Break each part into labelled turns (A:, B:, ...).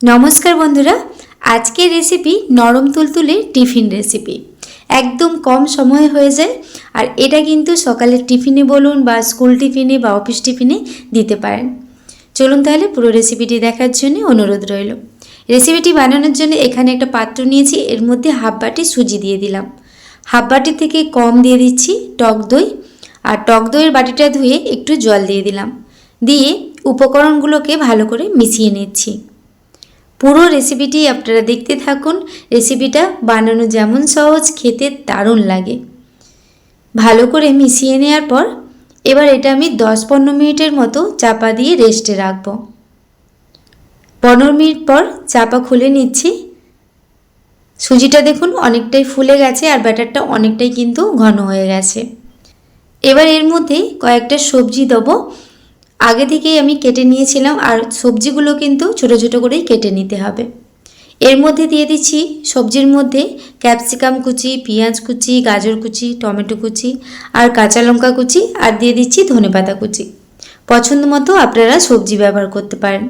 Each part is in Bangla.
A: নমস্কার বন্ধুরা, আজকের রেসিপি নরম তুলতুলে টিফিন রেসিপি একদম কম সময়ে হয়ে যায়, আর এটা কিন্তু সকালের টিফিনে বলুন বা স্কুল টিফিনে বা অফিস টিফিনে দিতে পারেন। চলুন তাহলে পুরো রেসিপিটি দেখার জন্য অনুরোধ রইল। রেসিপিটি বানানোর জন্য এখানে একটা পাত্র নিয়েছি, এর মধ্যে হাফ বাটি সুজি দিয়ে দিলাম। হাফ বাটি থেকে কম দিয়ে দিচ্ছি টক দই, আর টক দইয়ের বাটিটা ধুয়ে একটু জল দিয়ে দিলাম। দিয়ে উপকরণগুলোকে ভালো করে মিশিয়ে নিচ্ছি। পুরো রেসিপিটি আপনারা দেখতে থাকুন। রেসিপিটা বানানো যেমন সহজ, খেতে দারুণ লাগে। ভালো করে মিশিয়ে নেওয়ার পর, এবার এটা আমি দশ পনেরো মিনিটের মতো চাপা দিয়ে রেস্টে রাখব। পনেরো মিনিট পর চাপা খুলে নিচ্ছি। সুজিটা দেখুন অনেকটাই ফুলে গেছে আর ব্যাটারটা অনেকটাই কিন্তু ঘন হয়ে গেছে। এবার এর মধ্যে কয়েকটা সবজি দেবো। আগে থেকেই আমি কেটে নিয়েছিলাম আর সবজিগুলো কিন্তু ছোটো ছোটো করেই কেটে নিতে হবে। এর মধ্যে দিয়ে দিচ্ছি সবজির মধ্যে ক্যাপসিকাম কুচি, পেঁয়াজ কুচি, গাজর কুচি, টমেটো কুচি আর কাঁচা লঙ্কা কুচি আর দিয়ে দিচ্ছি ধনেপাতা কুচি। পছন্দ মতো আপনারা সবজি ব্যবহার করতে পারেন।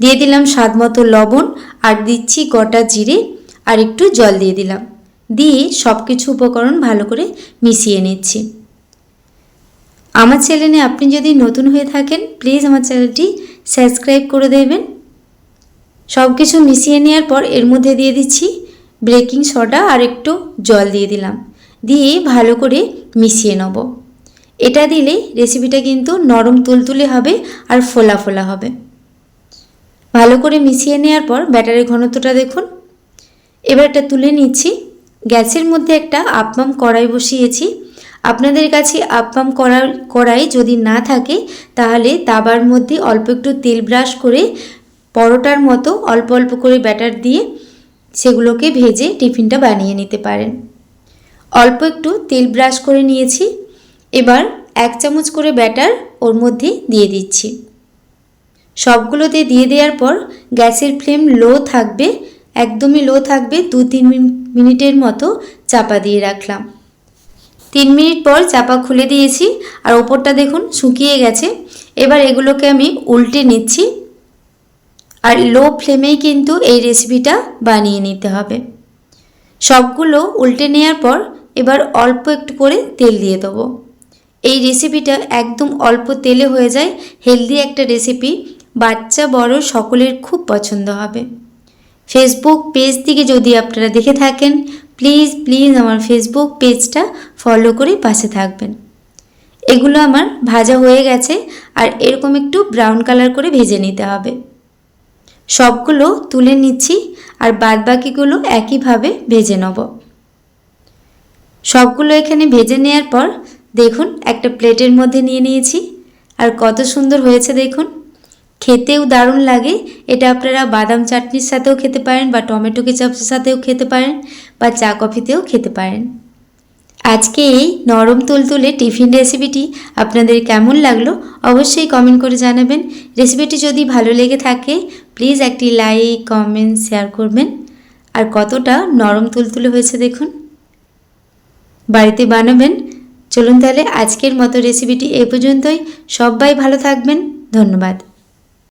A: দিয়ে দিলাম স্বাদ মতো লবণ আর দিচ্ছি গোটা জিরে আর একটু জল দিয়ে দিলাম। দিয়ে সব কিছু উপকরণ ভালো করে মিশিয়ে নিচ্ছি। আমার চ্যানেলে আপনি যদি নতুন হয়ে থাকেন প্লিজ আমার চ্যানেলটি সাবস্ক্রাইব করে দেবেন। সব কিছু মিশিয়ে নেওয়ার পর এর মধ্যে দিয়ে দিচ্ছি বেকিং সোডা আর একটু জল দিয়ে দিলাম। দিয়ে ভালো করে মিশিয়ে নেব। এটা দিলে রেসিপিটা কিন্তু নরম তুলতুলে হবে আর ফোলা ফোলা হবে। ভালো করে মিশিয়ে নেওয়ার পর ব্যাটারের ঘনত্বটা দেখুন। এবার এটা তুলে নিচ্ছি। গ্যাসের মধ্যে একটা আপমাম কড়াই বসিয়েছি। আপনাদের কাছে আপ্পাম করার কড়াই যদি না থাকে, তাহলে তাবার মধ্যে অল্প একটু তেল ব্রাশ করে পরোটার মতো অল্প অল্প করে ব্যাটার দিয়ে সেগুলোকে ভেজে টিফিনটা বানিয়ে নিতে পারেন। অল্প একটু তেল ব্রাশ করে নিয়েছি। এবার এক চামচ করে ব্যাটার ওর মধ্যে দিয়ে দিচ্ছি। সবগুলোতে দিয়ে দেওয়ার পর গ্যাসের ফ্লেম লো থাকবে, একদমই লো থাকবে দু তিন মিনিটের মতো চাপা দিয়ে রাখলাম। তিন মিনিট পর চাপা খুলে দিয়েছি আর ওপরটা দেখুন শুকিয়ে গেছে। এবার এগুলোকে আমি উল্টে নিচ্ছি আর লো ফ্লেমেই কিন্তু এই রেসিপিটা বানিয়ে নিতে হবে। সবগুলো উল্টে নেওয়ার পর এবার অল্প একটু করে তেল দিয়ে দেবো। এই রেসিপিটা একদম অল্প তেলে হয়ে যায় হেলদি একটা রেসিপি বাচ্চা বড় সকলের খুব পছন্দ হবে। ফেসবুক পেজ থেকে যদি আপনারা দেখে থাকেন প্লিজ প্লিজ আমার ফেসবুক পেজটা ফলো করে পাশে থাকবেন। এগুলো আমার ভাজা হয়ে গেছে আর এরকম একটু ব্রাউন কালার করে ভেজে নিতে হবে। সবগুলো তুলে নিচ্ছি আর বাদ বাকিগুলো একইভাবে ভেজে নেব। সবগুলো এখানে ভেজে নেওয়ার পর দেখুন একটা প্লেটের মধ্যে নিয়ে নিয়েছি। আর কত সুন্দর হয়েছে দেখুন। খেতেও দারুণ লাগে। এটা আপনারা বাদাম চাটনির সাথেও খেতে পারেন বা টমেটো কেচাপের সাথেও খেতে পারেন বা চা কফিতেও খেতে পারেন। আজকে এই নরম তুলতুলে টিফিন রেসিপিটি আপনাদের কেমন লাগল অবশ্যই কমেন্ট করে জানাবেন। রেসিপিটি যদি ভালো লেগে থাকে, প্লিজ একটি লাইক, কমেন্ট, শেয়ার করবেন। আর কতটা নরম তুলতুলে হয়েছে দেখুন। বাড়িতে বানাবেন। চলুন তাহলে আজকের মতো রেসিপিটি এ পর্যন্তই। সবাই ভালো থাকবেন। ধন্যবাদ।